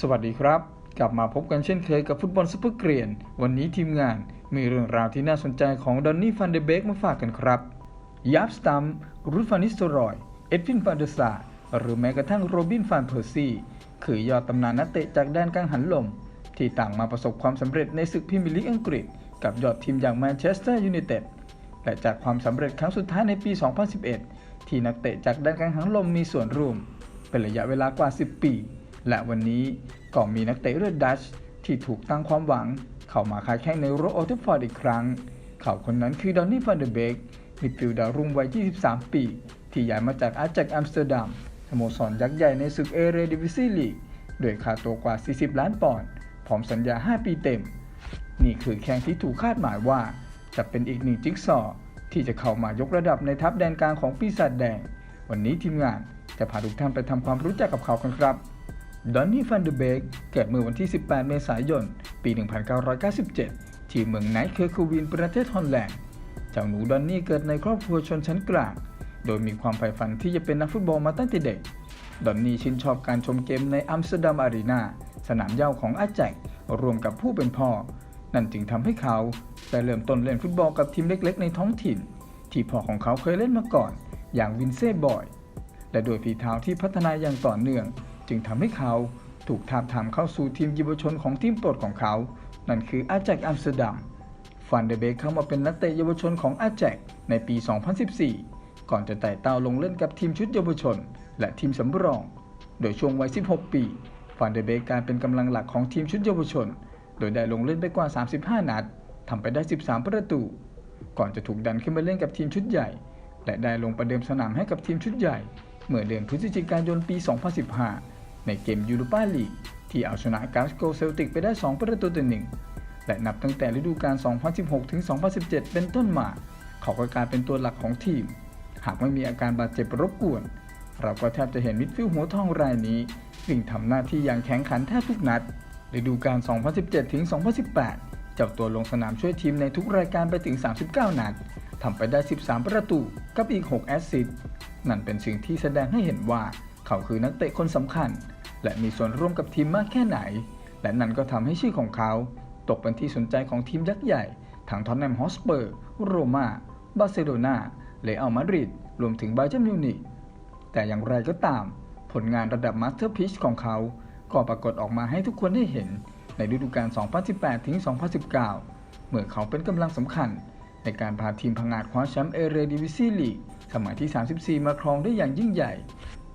สวัสดีครับ กลับมาพบกันเช่นเคยกับฟุตบอลซุปเปอร์เกรียน วันนี้ทีมงานมีเรื่องราวที่น่าสนใจของดอนนี่ฟันเดเบกมาฝากกันครับยับสตัมรูฟานิสโตรอย เอ็ดวินฟานเดซาหรือแม้กระทั่งโรบินฟานเพอร์ซีคือยอดตำนานนักเตะจากแดนกังหันลม ที่ต่างมาประสบความสำเร็จในศึกพรีเมียร์ลีกอังกฤษ กับยอดทีมอย่างแมนเชสเตอร์ยูไนเต็ดและจากความสำเร็จครั้งสุดท้ายในปี 2011 ที่นักเตะจากแดนกังหันลมมีส่วนร่วม เป็นระยะเวลากว่า 10 ปี และวันนี้ก็มีนักเตะเลือดดัชที่ถูกตั้งความหวัง เข้ามาค้าแข่งในโรโอลด์แทัฟฟอร์ดอีกครั้ง เขาคนนั้นคือดอนนี่ฟันเดอร์เบกมิดฟิลด์ดาวรุ่งวัย 23 ปี ที่ย้ายมาจากอาร์จ็กอัมสเตอร์ดัมสโมสรยักษ์ใหญ่ในศึกเอเรดิวิซีลีกโดยค่าตัวกว่า 40 ล้านปอนด์พร้อมสัญญา 5 ปีเต็ม นี่คือแข่งที่ถูกคาดหมายว่า จะเป็นอีกหนึ่งจิ๊กซอว์ที่จะเข้ามายกระดับในทัพแดนกลางของปีศาจแดง วันนี้ทีมงานจะพาทุกท่านไปทำความรู้จักกับเขากันครับ ดอนนี่ฟันเดเบกเกิดเมื่อวันที่ 18 เมษายน ปี 1997 ที่เมืองไนท์เคอร์คูวิน ประเทศฮอลแลนด์ เจ้าหนูดอนนี่เกิดในครอบครัวชนชั้นกลาง โดยมีความใฝ่ฝันที่จะเป็นนักฟุตบอลมาตั้งแต่เด็ก ดอนนี่ชื่นชอบการชมเกมในอัมสเตอร์ดัมอารีนาสนามเย้าของอาแจกรวมกับผู้เป็นพ่อ นั่นจึงทำให้เขาได้เริ่มต้นเล่นฟุตบอลกับทีมเล็ก ๆ ในท้องถิ่น ที่พ่อของเขาเคยเล่นมาก่อน อย่างวินเซ่บอย และโดยฝีเท้าที่พัฒนาอย่างต่อเนื่อง จึงทำให้เขาถูกทาบทามเข้าสู่ทีมเยาวชนของทีมโปรดของเขา นั่นคืออาแจกอัมสเตอร์ดัมฟันเดเบกเข้ามาเป็นนักเตะเยาวชนของอาแจกในปี 2014 ก่อนจะไต่เต้าลงเล่นกับทีมชุดเยาวชน และทีมสำรอง โดยช่วงวัย 16 ปี ฟันเดเบกกลายเป็นกำลังหลักของทีมชุดเยาวชน โดยได้ลงเล่นไปกว่า 35 นัดทำไปได้ 13 ประตู ก่อนจะถูกดันขึ้นมาเล่นกับทีมชุดใหญ่ และได้ลงประเดิมสนามให้กับทีมชุดใหญ่ เมื่อเดือนพฤศจิกายนปี 2015 ในเกมยูโรปาลีกที่เอาชนะกาสโกเซลติกไปได้ 2 ประตูต่อหนึ่งและนับตั้งแต่ฤดูกาล 2016 ถึง 2017 เป็นต้นมา เขาก็กลายเป็นตัวหลักของทีม หากไม่มีอาการบาดเจ็บรบกวน เราก็แทบจะเห็นมิดฟิลด์หัวทองรายนี้วิ่งทำหน้าที่อย่างแข็งขันแทบทุกนัดฤดูกาล 2017 ถึง 2018 เจ้าตัวลงสนามช่วยทีมในทุกรายการไปถึง 39 นัดทำไปได้ 13 ประตูกับอีก 6 แอสซิสต์นั่นเป็นสิ่งที่แสดงให้เห็นว่า เขาคือนักเตะคนสำคัญ และมีส่วนร่วมกับทีมมากแค่ไหน และนั่นก็ทำให้ชื่อของเขา ตกเป็นที่สนใจของทีมยักษ์ใหญ่ทั้งทอนแนมฮอสเปอร์ โรมาบาร์เซโลนาเรอัลมาดริด รวมถึงไบเจนมิวนิกแต่อย่างไรก็ตาม ผลงานระดับมาสเตอร์พิชของเขา ก็ปรากฏออกมาให้ทุกคนได้เห็นในฤดูกาล 2018 ถึง 2019 เมื่อเขาเป็นกำลังสำคัญ ในการพาทีมพังงาดคว้าแชมป์เอเรดิวิซีลีกสมัยที่ 34 มาครองได้อย่างยิ่งใหญ่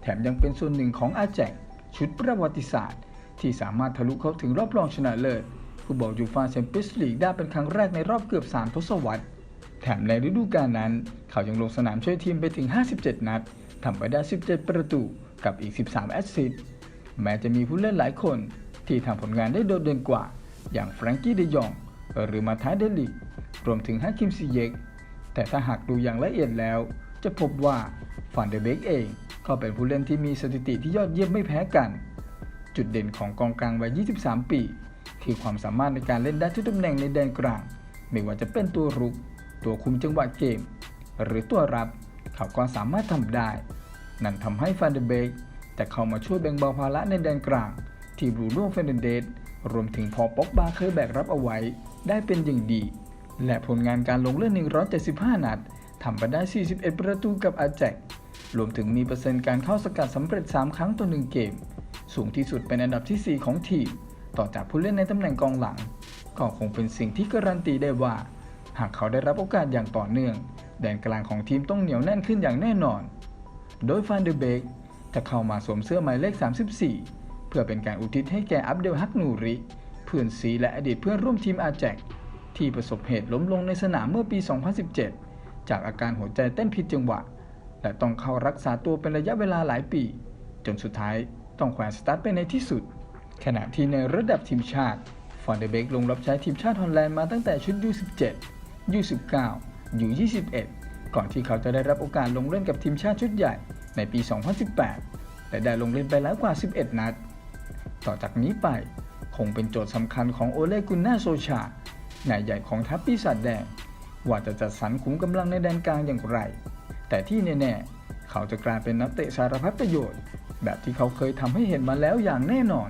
แถมยังเป็นส่วนหนึ่งของอาแจก ชุดประวัติศาสตร์ ที่สามารถทะลุเข้าถึงรอบรองชนะเลิศฟุตบอลยูฟาแชมเปี้ยนส์ลีกได้เป็นครั้งแรกในรอบเกือบ3ทศวรรษ แถมในฤดูกาลนั้น เขายังลงสนามช่วยทีมไปถึง 57 นัดทำไปได้ 17 ประตูกับอีก 13 แอสซิสต์แม้จะมีผู้เล่นหลายคน ที่ทำผลงานได้โดดเด่นกว่า อย่างแฟรงกี้เดยอง หรือมาทายเดลิกรวมถึงฮักคิมซีเยกแต่ถ้าหากดูอย่างละเอียดแล้ว จะพบว่าฟันเดเบกเอง ก็เป็นผู้เล่นที่มีสถิติที่ยอดเยี่ยมไม่แพ้กัน จุดเด่นของกองกลางวัย 23 ปี คือความสามารถในการเล่นได้ทุกตำแหน่งในแดนกลาง ไม่ว่าจะเป็นตัวรุก ตัวคุมจังหวะเกม หรือตัวรับ เขาก็สามารถทำได้ นั่นทำให้ฟันเดเบกแต่เข้ามาช่วยแบ่งเบาภาระในแดนกลาง ที่บรูโน่เฟรนเดสรวมถึงพอป็อกบาเคยแบกรับเอาไว้ ได้เป็นอย่างดี และผลงานการลงเล่น 175 นัด ทำไปได้ 41 ประตูกับอาแจกรวมถึงมีเปอร์เซ็นต์การเข้าสกัดสำเร็จ 3 ครั้งต่อ1เกม สูงที่สุดเป็นอันดับที่ 4 ของทีม ต่อจากผู้เล่นในตำแหน่งกองหลัง ก็คงเป็นสิ่งที่การันตีได้ว่า หากเขาได้รับโอกาสอย่างต่อเนื่อง แดนกลางของทีมต้องเหนียวแน่นขึ้นอย่างแน่นอน โดยฟานเดอร์เบกจะเข้ามาสวมเสื้อหมายเลข 34 เพื่อเป็นการอุทิศให้แก่อับเดลฮักนูริเพื่อนซีและอดีตเพื่อนร่วมทีมอาแจกที่ประสบเหตุล้มลงในสนามเมื่อปี 2017 จากอาการหัวใจเต้นผิดจังหวะ และต้องเข้ารักษาตัวเป็นระยะเวลาหลายปี จนสุดท้ายต้องแขวนสตาร์ทไปในที่สุด ขณะที่ในระดับทีมชาติ ฟอนเดเบกลงรับใช้ทีมชาติฮอลแลนด์มาตั้งแต่ชุด U17 U19 U21 ก่อนที่เขาจะได้รับโอกาสลงเล่นกับทีมชาติชุดใหญ่ในปี 2018 และได้ลงเล่นไปแล้วกว่า 11 นัด ต่อจากนี้ไปคงเป็นโจทย์สำคัญของโอเลกุนนาโซชานายใหญ่ของทัพปีศาจแดง ว่าจะจัดสรรขุมกำลังในแดนกลางอย่างไร แต่ที่แน่ๆ เขาจะกลายเป็นนักเตะสารพัดประโยชน์ แบบที่เขาเคยทำให้เห็นมาแล้วอย่างแน่นอน